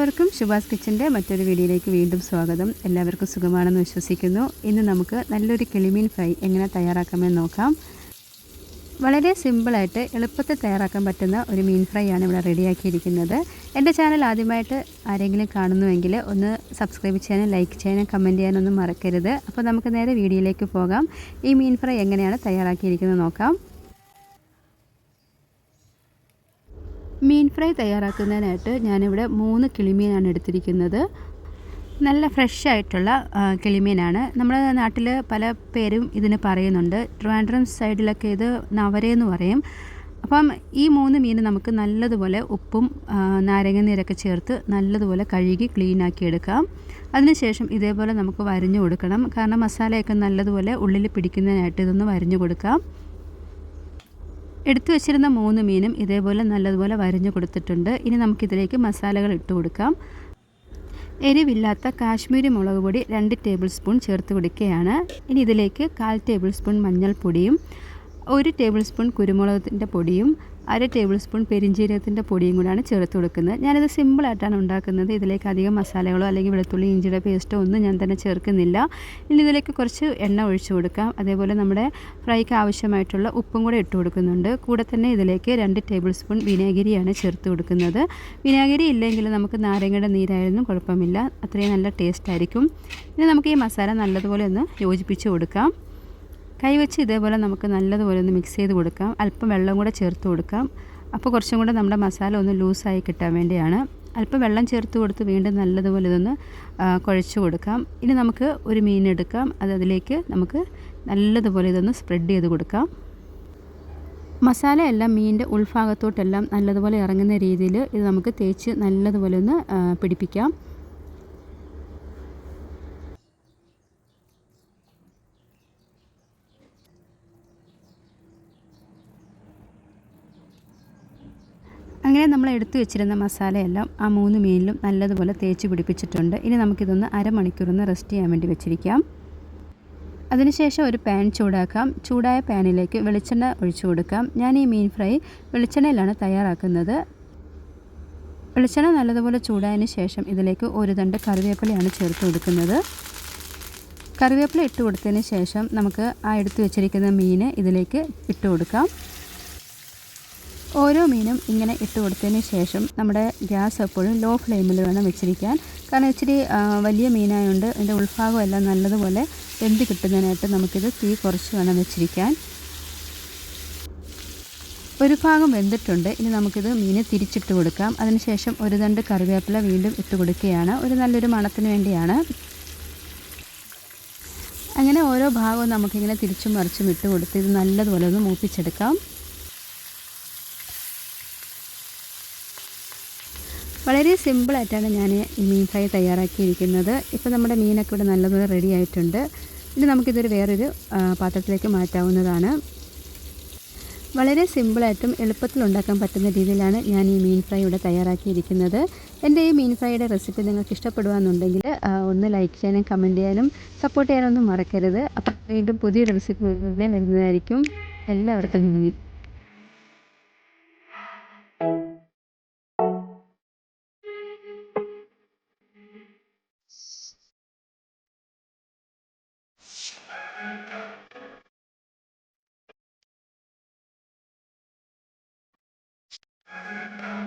എല്ലാവർക്കും ശുഭാസ് കിച്ചന്റെ മറ്റൊരു വീഡിയോയിലേക്ക് വീണ്ടും സ്വാഗതം. എല്ലാവർക്കും സുഖമാണെന്ന് വിശ്വസിക്കുന്നു. ഇന്ന് നമുക്ക് നല്ലൊരു കിളിമീൻ ഫ്രൈ എങ്ങനെ തയ്യാറാക്കാമെന്ന് നോക്കാം. വളരെ സിമ്പിളായിട്ട് എളുപ്പത്തിൽ തയ്യാറാക്കാൻ പറ്റുന്ന ഒരു മീൻ ഫ്രൈ ആണ് ഇവിടെ റെഡിയാക്കിയിരിക്കുന്നത്. എന്റെ ചാനൽ ആദ്യമായിട്ട് ആരെങ്കിലും കാണുന്നുവെങ്കിൽ ഒന്ന് സബ്സ്ക്രൈബ് ചെയ്യാനും ലൈക്ക് ചെയ്യാനും കമന്റ് ചെയ്യാനൊന്നും മറക്കരുത്. അപ്പോൾ നമുക്ക് നേരെ വീഡിയോയിലേക്ക് പോകാം. ഈ മീൻ ഫ്രൈ എങ്ങനെയാണ് തയ്യാറാക്കിയിരിക്കുന്നത് നോക്കാം. മീൻ ഫ്രൈ തയ്യാറാക്കുന്നതിനായിട്ട് ഞാനിവിടെ മൂന്ന് കിളിമീനാണ് എടുത്തിരിക്കുന്നത്. നല്ല ഫ്രഷ് ആയിട്ടുള്ള കിളിമീനാണ്. നമ്മുടെ നാട്ടിൽ പല പേരും ഇതിന് പറയുന്നുണ്ട്. ട്രിവാൻഡ്രം സൈഡിലൊക്കെ ഇത് നവരയെന്ന് പറയും. അപ്പം ഈ മൂന്ന് മീൻ നമുക്ക് നല്ലതുപോലെ ഉപ്പും നാരങ്ങ നീരൊക്കെ ചേർത്ത് നല്ലതുപോലെ കഴുകി ക്ലീനാക്കി എടുക്കാം. അതിനുശേഷം ഇതേപോലെ നമുക്ക് വരിഞ്ഞു കൊടുക്കണം. കാരണം മസാലയൊക്കെ നല്ലതുപോലെ ഉള്ളിൽ പിടിക്കുന്നതിനായിട്ട് ഇതൊന്ന് വരിഞ്ഞു കൊടുക്കാം. എടുത്തു വെച്ചിരുന്ന മൂന്ന് മീനും ഇതേപോലെ നല്ലതുപോലെ വരഞ്ഞു കൊടുത്തിട്ടുണ്ട്. ഇനി നമുക്കിതിലേക്ക് മസാലകൾ ഇട്ട് കൊടുക്കാം. എരിവില്ലാത്ത കാശ്മീരി മുളക് പൊടി രണ്ട് ടേബിൾ സ്പൂൺ ചേർത്ത് കൊടുക്കുകയാണ്. ഇനി ഇതിലേക്ക് കാൽ ടേബിൾ സ്പൂൺ മഞ്ഞൾപ്പൊടിയും ഒരു ടേബിൾ സ്പൂൺ കുരുമുളകിന്റെ പൊടിയും അര ടേബിൾ സ്പൂൺ പെരിഞ്ചീരകത്തിന്റെ പൊടിയും കൂടാണ് ചേർത്ത് കൊടുക്കുന്നത്. ഞാനിത് സിമ്പിളായിട്ടാണ് ഉണ്ടാക്കുന്നത്. ഇതിലേക്ക് അധികം മസാലകളോ അല്ലെങ്കിൽ വെളുത്തുള്ളി ഇഞ്ചിയുടെ പേസ്റ്റോ ഒന്നും ഞാൻ തന്നെ ചേർക്കുന്നില്ല. ഇനി ഇതിലേക്ക് കുറച്ച് എണ്ണ ഒഴിച്ചു കൊടുക്കാം. അതേപോലെ നമ്മുടെ ഫ്രൈക്ക് ആവശ്യമായിട്ടുള്ള ഉപ്പും കൂടെ ഇട്ട് കൊടുക്കുന്നുണ്ട്. കൂടെ തന്നെ ഇതിലേക്ക് രണ്ട് ടേബിൾ സ്പൂൺ വിനാഗിരിയാണ് ചേർത്ത് കൊടുക്കുന്നത്. വിനാഗിരി ഇല്ലെങ്കിൽ നമുക്ക് നാരങ്ങയുടെ നീരായിരുന്നു കുഴപ്പമില്ല. അത്രയും നല്ല ടേസ്റ്റ് ആയിരിക്കും. ഇനി നമുക്ക് ഈ മസാല നല്ലതുപോലെ ഒന്ന് യോജിപ്പിച്ച് കൊടുക്കാം. കൈവച്ച് ഇതേപോലെ നമുക്ക് നല്ലതുപോലെ ഒന്ന് മിക്സ് ചെയ്ത് കൊടുക്കാം. അല്പം വെള്ളം കൂടെ ചേർത്ത് കൊടുക്കാം. അപ്പോൾ കുറച്ചും കൂടെ നമ്മുടെ മസാല ഒന്ന് ലൂസായി കിട്ടാൻ വേണ്ടിയാണ്. അല്പം വെള്ളം ചേർത്ത് കൊടുത്ത് വീണ്ടും നല്ലതുപോലെ ഇതൊന്ന് കുഴച്ച് കൊടുക്കാം. ഇനി നമുക്ക് ഒരു മീൻ എടുക്കാം. അത് അതിലേക്ക് നമുക്ക് നല്ലതുപോലെ ഇതൊന്ന് സ്പ്രെഡ് ചെയ്ത് കൊടുക്കാം. മസാല എല്ലാം മീനിന്റെ ഉൾഭാഗത്തോട്ടെല്ലാം നല്ലതുപോലെ ഇറങ്ങുന്ന രീതിയിൽ ഇത് നമുക്ക് തേച്ച് നല്ലതുപോലെ ഒന്ന് പിടിപ്പിക്കാം. അങ്ങനെ നമ്മൾ എടുത്തു വെച്ചിരുന്ന മസാലയെല്ലാം ആ മൂന്ന് മീനിലും നല്ലതുപോലെ തേച്ച് പിടിപ്പിച്ചിട്ടുണ്ട്. ഇനി നമുക്കിതൊന്ന് അരമണിക്കൂറൊന്ന് റെസ്റ്റ് ചെയ്യാൻ വേണ്ടി വെച്ചിരിക്കാം. അതിനുശേഷം ഒരു പാൻ ചൂടാക്കാം. ചൂടായ പാനിലേക്ക് വെളിച്ചെണ്ണ ഒഴിച്ചു കൊടുക്കാം. ഞാൻ ഈ മീൻ ഫ്രൈ വെളിച്ചെണ്ണയിലാണ് തയ്യാറാക്കുന്നത്. വെളിച്ചെണ്ണ നല്ലതുപോലെ ചൂടായതിന് ശേഷം ഇതിലേക്ക് ഒരു തണ്ട് കറിവേപ്പിലയാണ് ചേർത്ത് കൊടുക്കുന്നത്. കറിവേപ്പില ഇട്ട് കൊടുത്തതിന് ശേഷം നമുക്ക് ആ എടുത്തു വെച്ചിരിക്കുന്ന മീൻ ഇതിലേക്ക് ഇട്ട് കൊടുക്കാം. ഓരോ മീനും ഇങ്ങനെ ഇട്ട് കൊടുത്തതിന് ശേഷം നമ്മുടെ ഗ്യാസ് എപ്പോഴും ലോ ഫ്ലെയിമിൽ വേണം വെച്ചിരിക്കാൻ. കാരണം ഇച്ചിരി വലിയ മീനായതുകൊണ്ട് അതിന്റെ ഉൾഭാഗം എല്ലാം നല്ലതുപോലെ വെന്ത് കിട്ടുന്നതിനായിട്ട് നമുക്കിത് തീ കുറച്ച് വേണം വെച്ചിരിക്കാൻ. ഒരു ഭാഗം വെന്തിട്ടുണ്ട്. ഇനി നമുക്കിത് മീന് തിരിച്ചിട്ട് കൊടുക്കാം. അതിനുശേഷം ഒരു തണ്ട് കറിവേപ്പില വീണ്ടും ഇട്ട് കൊടുക്കുകയാണ്. ഒരു നല്ലൊരു മണത്തിന് വേണ്ടിയാണ്. അങ്ങനെ ഓരോ ഭാഗവും നമുക്കിങ്ങനെ തിരിച്ചും മറിച്ചും ഇട്ട് കൊടുത്ത് ഇത് നല്ലതുപോലെ ഒന്ന് മൂപ്പിച്ചെടുക്കാം. വളരെ സിമ്പിളായിട്ടാണ് ഞാൻ ഈ മീൻ ഫ്രൈ തയ്യാറാക്കിയിരിക്കുന്നത്. ഇപ്പോൾ നമ്മുടെ മീനൊക്കെ ഇവിടെ നല്ലതുപോലെ റെഡി ആയിട്ടുണ്ട്. ഇനി നമുക്കിതൊരു വേറൊരു പാത്രത്തിലേക്ക് മാറ്റാവുന്നതാണ്. വളരെ സിമ്പിളായിട്ടും എളുപ്പത്തിൽ ഉണ്ടാക്കാൻ പറ്റുന്ന രീതിയിലാണ് ഞാൻ ഈ മീൻ ഫ്രൈ ഇവിടെ തയ്യാറാക്കിയിരിക്കുന്നത്. എന്റെ ഈ മീൻ ഫ്രൈയുടെ റെസിപ്പി നിങ്ങൾക്ക് ഇഷ്ടപ്പെടുകയെന്നുണ്ടെങ്കിൽ ഒന്ന് ലൈക്ക് ചെയ്യാനും കമന്റ് ചെയ്യാനും സപ്പോർട്ട് ചെയ്യാനൊന്നും മറക്കരുത്. അപ്പോൾ വീണ്ടും പുതിയൊരു റെസിപ്പി വരുന്നതായിരിക്കും. എല്ലാവർക്കും Música